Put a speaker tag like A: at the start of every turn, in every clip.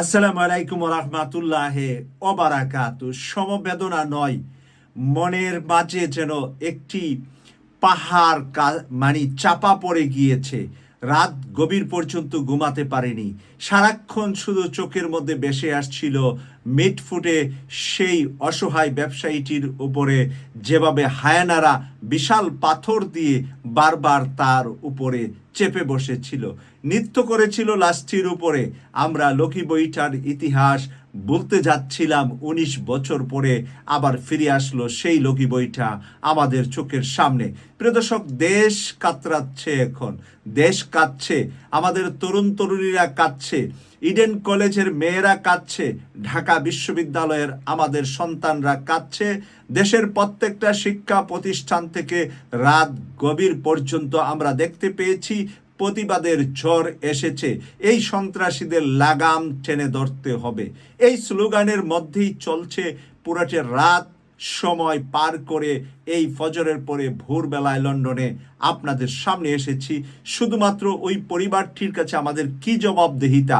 A: আসসালামু আলাইকুম রহমাতুল্লাহ অবারাকাত সমবেদনা নয়, মনের মাঝে যেন একটি পাহাড় মানে চাপা পড়ে গিয়েছে। রাত গভীর পর্যন্ত ঘুমাতে পারেনি। সারাক্ষণ শুধু চোখের মধ্যে ভেসে আসছিল মিটফুটে সেই অসহায় ব্যবসায়ীটির উপরে, যেভাবে হায়ানারা বিশাল পাথর দিয়ে বারবার তার উপরে চেপে বসেছিল। নৃত্য করেছিল লাস্টির উপরে। আমরা লক্ষ্মী বইটার ইতিহাস বলতে যাচ্ছিলাম উনিশ বছর পরে আবার ফিরে আসলো সেই লক্ষ্মী বইটা আমাদের চোখের সামনে। প্রিয় দর্শক, দেশ কাতরাচ্ছে এখন। দেশ কাঁদছে, আমাদের তরুণ তরুণীরা কাঁদছে, ইডেন কলেজের মেয়েরা কাঁদছে, ঢাকা বিশ্ববিদ্যালয়ের আমাদের সন্তানরা কাঁদছে, দেশের প্রত্যেকটা শিক্ষা প্রতিষ্ঠান থেকে রাত গভীর পর্যন্ত আমরা দেখতে পেয়েছি প্রতিবাদের ঝড় এসেছে। এই সন্ত্রাসীদের লাগাম টেনে ধরতে হবে। এই স্লোগানের মধ্যেই চলছে পুরাটে রাত, সময় পার করে এই ফজরের পরে ভোরবেলায় লন্ডনে। আপনাদের সামনে এসেছি। শুধুমাত্র ওই পরিবারটির কাছে আমাদের কি জবাবদেহিতা?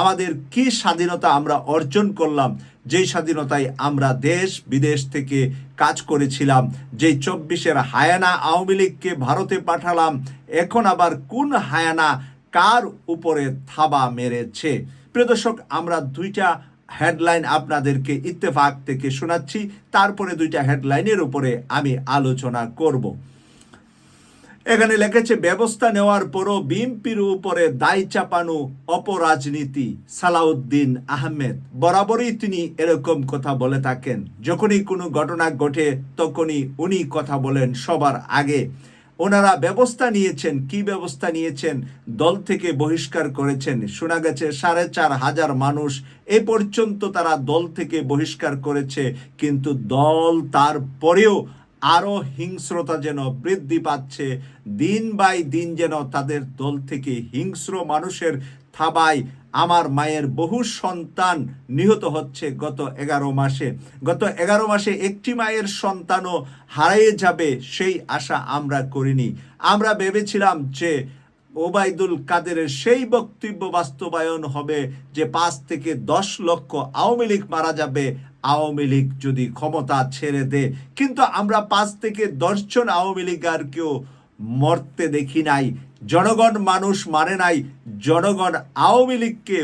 A: আমাদের কি স্বাধীনতা আমরা অর্জন করলাম? যেই স্বাধীনতায় আমরা দেশ বিদেশ থেকে কাজ করেছিলাম, যেই চব্বিশের হায়ানা আওয়ামী লীগকে ভারতে পাঠালাম এখন আবার কোন হায়ানা কার উপরে থাবা মেরেছে? প্রিয় দর্শক, আমরা দুইটা হেডলাইন আপনাদেরকে ইত্তেফাক থেকে শোনাচ্ছি, তারপরে দুইটা হেডলাইনের উপরে আমি আলোচনা করব। এখানে লেখেছে, ব্যবস্থা নেওয়ার পরও বিএনপির উপরে দায় চাপানো অপরাজনীতি, সালাউদ্দিন আহমেদ। বরাবরই তিনি এরকম কথা বলে থাকেন। যখনই কোনো ঘটনা ঘটে, তখনই উনি কথা বলেন সবার আগে। ওনারা ব্যবস্থা নিয়েছেন। কি ব্যবস্থা নিয়েছেন? দল থেকে বহিষ্কার করেছেন। শোনা গেছে সাড়ে চার হাজার মানুষ এ পর্যন্ত তারা দল থেকে বহিষ্কার করেছে, কিন্তু দল তারপরেও আরও হিংস্রতা যেন বৃদ্ধি পাচ্ছে, দিন বাই দিন যেন তাদের দল থেকে হিংস্র মানুষের থাবায় আমার মায়ের বহু সন্তান নিহত হচ্ছে গত এগারো মাসে। গত এগারো মাসে একটি মায়ের সন্তানও হারিয়ে যাবে সেই আশা আমরা করিনি। আমরা ভেবেছিলাম যে ওবায়দুল কাদেরের সেই বক্তব্য বাস্তবায়ন হবে যে পাঁচ থেকে দশ লক্ষ আওয়ামী লীগ মারা যাবে, আওয়ামী লীগ যদি ক্ষমতা ছেড়ে দে। কিন্তু আমরা পাঁচ থেকে দশজন আওয়ামী লীগ আর কেউ মরতে দেখি নাই। জনগণ মানুষ মারে নাই, জনগণ আওয়ামী লীগকে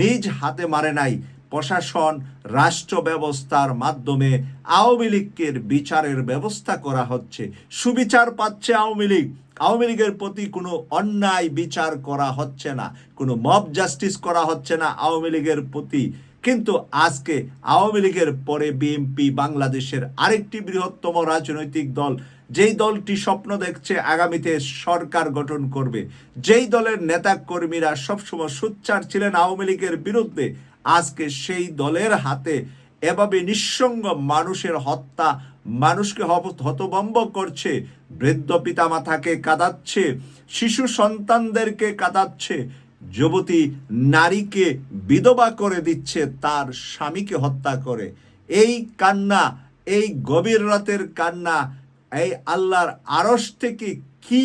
A: নিজ হাতে মারে নাই। প্রশাসন, রাষ্ট্র ব্যবস্থার মাধ্যমে আওয়ামী লীগের বিচারের ব্যবস্থা করা হচ্ছে। সুবিচার পাচ্ছে আওয়ামী লীগ। আওয়ামী লীগের প্রতি কোনো অন্যায় বিচার করা হচ্ছে না, কোনো মব জাস্টিস করা হচ্ছে না আওয়ামী লীগের প্রতি। কিন্তু আজকে আওয়ামী লীগের পরে বিএনপি বাংলাদেশের আরেকটি বৃহত্তম রাজনৈতিক দল, যেই দলটি স্বপ্ন দেখছে আগামীতে সরকার গঠন করবে। যেই দলের নেতা কর্মীরা সবসময় সোচ্চার ছিলেন আওয়ামী লীগের বিরুদ্ধে, আজকে সেই দলের হাতে এভাবে নিঃসঙ্গ মানুষের হত্যা, মানুষকে হতভম্ব করছে, বৃদ্ধ পিতামাতাকে কাঁদাচ্ছে, শিশু সন্তানদেরকে কাঁদাচ্ছে যুবতী নারীকে বিধবা করে দিচ্ছে, তার স্বামীকে হত্যা করে। এই কান্না, এই গভীর রাতের কান্না, এই আল্লাহর আড়স থেকে কি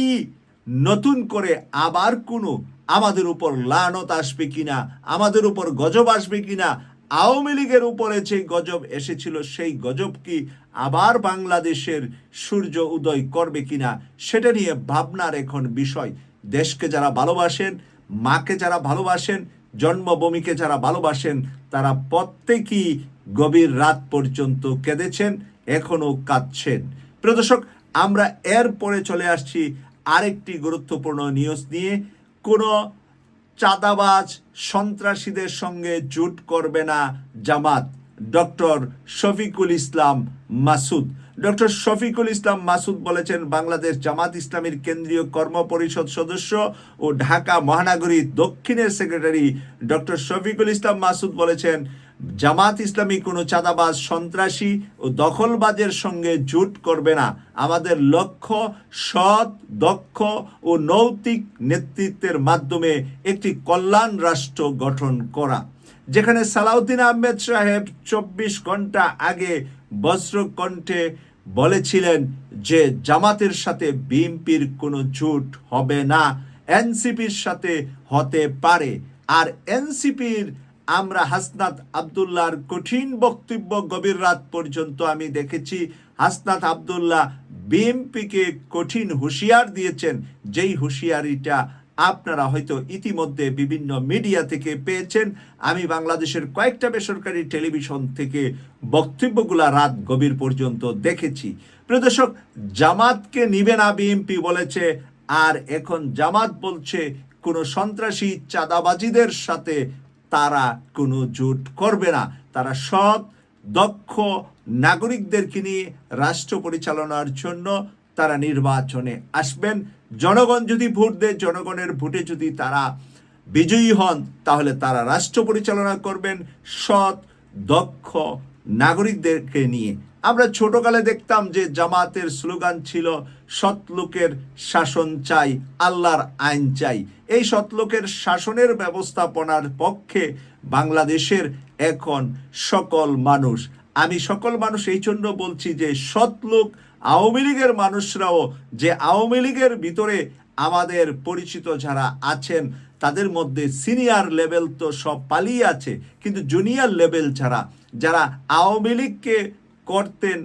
A: নতুন করে আবার কোনো আমাদের উপর লানত আসবে কিনা, আমাদের উপর গজব আসবে কিনা, আওয়ামী লীগের উপরে যে গজব এসেছিল, সেই গজব কি আবার বাংলাদেশের সূর্য উদয় করবে কিনা, সেটা নিয়ে ভাবনার এখন বিষয়। দেশকে যারা ভালোবাসেন মাকে যারা ভালোবাসেন, জন্মভূমিকে যারা ভালোবাসেন, তারা প্রত্যেকেই গভীর রাত পর্যন্ত কেঁদেছেন এখনও কাঁদছেন। প্রিয় দর্শক, আমরা এরপরে চলে আসছি আরেকটি গুরুত্বপূর্ণ নিউজ নিয়ে। কোনো চাঁদাবাজ সন্ত্রাসীদের সঙ্গে জুট করবে না জামাত, ডক্টর শফিকুল ইসলাম মাসুদ। ডক্টর শফিকুল ইসলাম মাসুদ বলেছেন, বাংলাদেশ জামাত ইসলামীর কেন্দ্রীয় কর্ম পরিষদ সদস্য ও ঢাকা মহানগরী দক্ষিণের সেক্রেটারি ডক্টর শফিকুল ইসলাম মাসুদ বলেছেন, জামাত ইসলামী কোনো চাঁদাবাজ, সন্ত্রাসী ও দখলবাজের সঙ্গে জুট করবে না। আমাদের লক্ষ্য সৎ, দক্ষ ও নৈতিক নেতৃত্বের মাধ্যমে একটি কল্যাণ রাষ্ট্র গঠন করা। যেখানে সালাউদ্দিন আহমেদ সাহেব চব্বিশ ঘণ্টা আগে বজ্রকণ্ঠে বলেছিলেন যে জামাতের সাথে বিএনপির কোনো জুট হবে না, এনসিপির সাথে হতে পারে। আর এনসিপির আমরা হাসনাত আবদুল্লাহর কঠিন বক্তব্য গভীর রাত পর্যন্ত আমি দেখেছি। হাসনাত আবদুল্লাহ বিএমপিকে কঠিন হুঁশিয়ার দিয়েছেন, যেই হুঁশিয়ারিটা আপনারা হয়তো ইতিমধ্যে বিভিন্ন মিডিয়া থেকে পেয়েছেন। আমি বাংলাদেশের কয়েকটা বেসরকারি টেলিভিশন থেকে বক্তব্যগুলা রাত গভীর পর্যন্ত দেখেছি। প্রদর্শক জামাতকে নিবে না বিএনপি বলেছে, আর এখন জামাত বলছে, কোনো সন্ত্রাসী চাঁদাবাজিদের সাথে তারা কোনো জোট করবে না। তারা সৎ, দক্ষ নাগরিকদেরকে নিয়ে রাষ্ট্র পরিচালনার জন্য তারা নির্বাচনে আসবেন। জনগণ যদি ভোট দেয়, জনগণের ভোটে যদি তারা বিজয়ী হন, তাহলে তারা রাষ্ট্র পরিচালনা করবেন সৎ, দক্ষ নাগরিকদেরকে নিয়ে। আমরা ছোটকালে দেখতাম যে জামাতের স্লোগান ছিল, সৎ লোকের শাসন চাই, আল্লাহর আইন চাই। এই সৎ লোকের শাসনের ব্যবস্থাপনার পক্ষে বাংলাদেশের এখন সকল মানুষ। আমি সকল মানুষ এই জন্য বলছি যে সৎ লোক আওয়ামী লীগের মানুষরাও যে আওয়ামী লীগের ভিতরে আমাদের পরিচিত যারা আছেন, তাদের মধ্যে সিনিয়র লেভেল তো সব পালিয়ে আছে, কিন্তু জুনিয়র লেভেল ছাড়া যারা আওয়ামী লীগকে করতেন,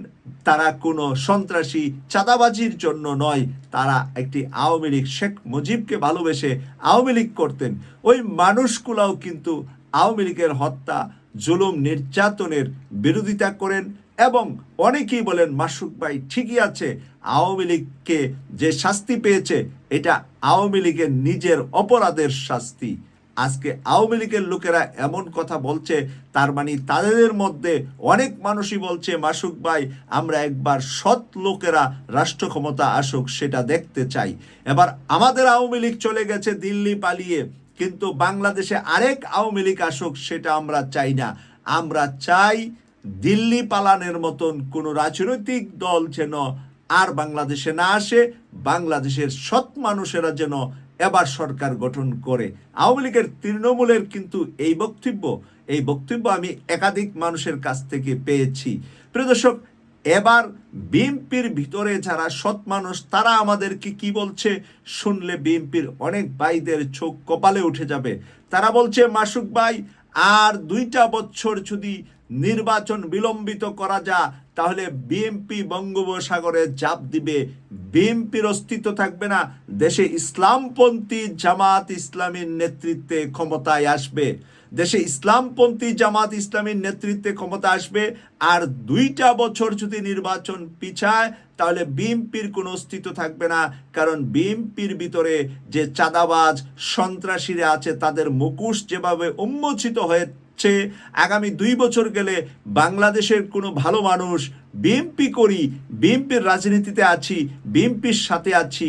A: তারা কোনো সন্ত্রাসী, চাঁদাবাজির জন্য নয়, তারা একটি আওয়ামী লীগ, শেখ মুজিবকে ভালোবেসে আওয়ামী লীগ করতেন। ওই মানুষগুলাও কিন্তু আওয়ামী লীগের হত্যা, জুলুম, নির্যাতনের বিরোধিতা করেন এবং অনেকেই বলেন মাসুক ভাই, ঠিকই আছে। আওয়ামী লীগকে যে শাস্তি পেয়েছে, এটা আওয়ামী লীগের নিজের অপরাধের শাস্তি। আজকে আওয়ামী লীগের লোকেরা এমন কথা বলছে, তার মানে তাদের মধ্যে অনেক মানুষই বলছে মাসুক ভাই, আমরা একবার সৎ লোকেরা রাষ্ট্র ক্ষমতা আসুক, সেটা দেখতে চাই। এবার আমাদের আওয়ামী লীগ চলে গেছে দিল্লি পালিয়ে, কিন্তু বাংলাদেশে আরেক আওয়ামী লীগ আসুক, সেটা আমরা চাই না। আমরা চাই দিল্লি পালানের মতন কোনো রাজনৈতিক দল যেন আর বাংলাদেশে না আসে, বাংলাদেশের সৎ মানুষেরা যেন এবার সরকার গঠন করে। আওয়ামী লীগের তৃণমূলের কিন্তু এই বক্তব্য এই বক্তব্য আমি একাধিক মানুষের কাছ থেকে পেয়েছি। প্রিয় দর্শক, এবার বিএনপির ভিতরে যারা সৎ মানুষ, তারা আমাদেরকে কি বলছে? শুনলে বিএনপির অনেক ভাইদের চোখ কপালে উঠে যাবে। তারা বলছে, মাসুক ভাই, আর দুইটা বছর যদি নির্বাচন বিলম্বিত করা যা, তাহলে বিএনপি বঙ্গোপসাগরে চাপ দিবে। বিএনপির অস্তিত্ব থাকবে না, দেশে ইসলামপন্থী জামাত ইসলামীর নেতৃত্বে ক্ষমতায় আসবে। দেশে ইসলামপন্থী জামাত ইসলামীর নেতৃত্বে ক্ষমতা আসবে, আর দুইটা বছর যদি নির্বাচন পিছায়, তাহলে বিএনপির কোনো অস্তিত্ব থাকবে না। কারণ বিএনপির ভিতরে যে চাঁদাবাজ সন্ত্রাসীরা আছে, তাদের মুকুশ যেভাবে উন্মোচিত হয়েছে আগামী দুই বছর গেলে বাংলাদেশের কোনো ভালো মানুষ বিএনপি করি বিএনপির রাজনীতিতে আছি বিএনপির সাথে আছি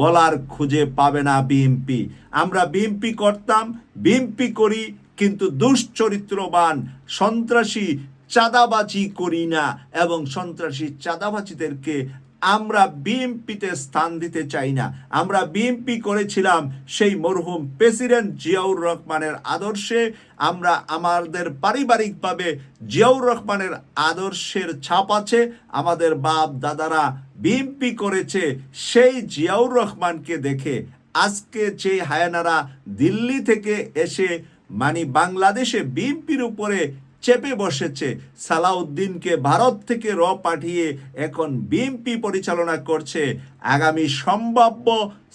A: বলার খুঁজে পাবে না বিএনপি আমরা বিএনপি করতাম বিএনপি করি, কিন্তু দুশ্চরিত্রবান, সন্ত্রাসী, চাঁদাবাজি করি না। এবং সন্ত্রাসী, চাঁদাবাজিদেরকে আমরা বিএমপিতে স্থান দিতে চাই না। আমরা বিএমপি করেছিলাম সেই মরহুম প্রেসিডেন্ট জিয়াউর রহমানের আদর্শে। আমরা আমাদের পারিবারিকভাবে জিয়াউর রহমানের আদর্শের ছাপ আছে। আমাদের বাপ, দাদারা বিএমপি করেছে সেই জিয়াউর রহমানকে দেখে। আজকে যে হায়ানারা দিল্লি থেকে এসে মানে বাংলাদেশে বিএনপির উপরে চেপে বসেছে। সালাউদ্দিনকে ভারত থেকে র পাঠিয়ে এখন বিএনপি পরিচালনা করছে। আগামী সম্ভাব্য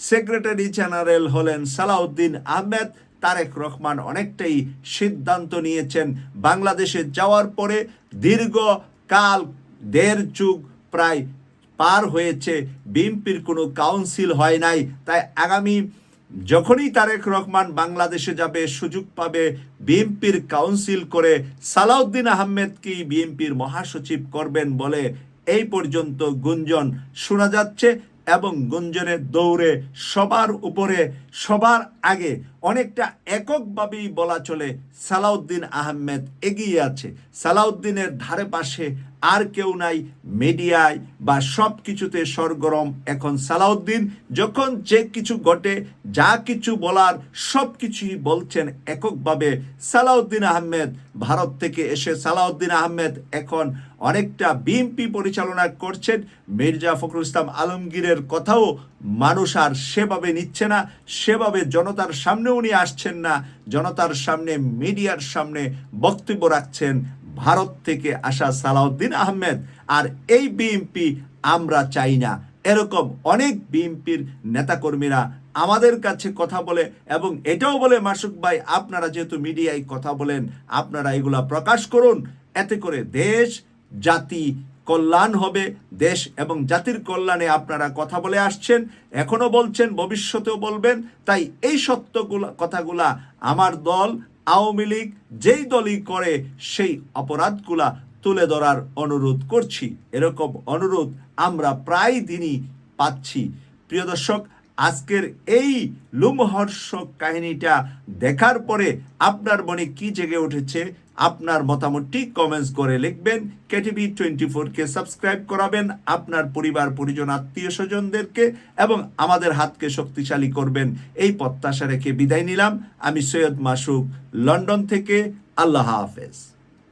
A: সেক্রেটারি জেনারেল হলেন সালাউদ্দিন আহমেদ। তারেক রহমান অনেকটাই সিদ্ধান্ত নিয়েছেন বাংলাদেশে যাওয়ার পরে। দীর্ঘ কাল, দেড় যুগ প্রায় পার হয়েছে। বিএনপির কোনো কাউন্সিল হয় নাই। তাই আগামী যখনই তারেক রহমান বাংলাদেশে যাবে, সুযোগ পাবে বিএনপির কাউন্সিল করে, সালাউদ্দিন আহমেদকেই বিএনপির মহাসচিব করবেন বলে এই পর্যন্ত গুঞ্জন শোনা যাচ্ছে এবং গুঞ্জনের দৌড়ে সবার উপরে, সবার আগে অনেকটা এককভাবেই বলা চলে সালাউদ্দিন আহমেদ এগিয়ে আছে। সালাউদ্দিনের ধারে পাশে আর কেউ নাই, মিডিয়ায় বা সব কিছুতে সরগরম। এখন সালাউদ্দিন, যখন যে কিছু ঘটে, যা কিছু বলার সব কিছুই বলছেন এককভাবে। সালাউদ্দিন আহমেদ, ভারত থেকে এসে সালাউদ্দিন আহমেদ এখন অনেকটা বিএনপি পরিচালনা করছেন। মির্জা ফখরুল ইসলাম আলমগীরের কথাও মানুষ আর সেভাবে নিচ্ছে না, সেভাবে জনতার সামনে উনি আসছেন না। জনতার সামনে, মিডিয়ার সামনে বক্তব্য রাখছেন ভারত থেকে আসা সালাউদ্দিন আহমেদ আর এই বিএনপি আমরা চাই না। এরকম অনেক বিএনপির নেতাকর্মীরা আমাদের কাছে কথা বলে এবং এটাও বলে, মাসুক ভাই, আপনারা যেহেতু মিডিয়ায় কথা বলেন, আপনারা এগুলা প্রকাশ করুন। এতে করে দেশ, জাতি কল্যাণ হবে। দেশ এবং জাতির কল্যাণে আপনারা কথা বলে আসছেন, এখনও বলছেন, ভবিষ্যতেও বলবেন। তাই এই সত্যগুলা, কথাগুলা আমার দল আওয়ামী লীগ যেই দলই করে, সেই অপরাধগুলা তুলে ধরার অনুরোধ করছি। এরকম অনুরোধ আমরা প্রায় দিনই পাচ্ছি। প্রিয় দর্শক, আজকের এই লুমহর্ষক কাহিনীটা দেখার পরে আপনার মনে কি জেগে উঠেছে আপনার মতামতটি কমেন্টস করে লিখবেন। কেটিভি টোয়েন্টি ফোরকে সাবস্ক্রাইব করাবেন, আপনার পরিবার, পরিজন, আত্মীয় স্বজনদেরকে এবং আমাদের হাতকে শক্তিশালী করবেন। এই প্রত্যাশা রেখে বিদায় নিলাম। আমি সৈয়দ মাসুক, লন্ডন থেকে। আল্লাহ হাফেজ।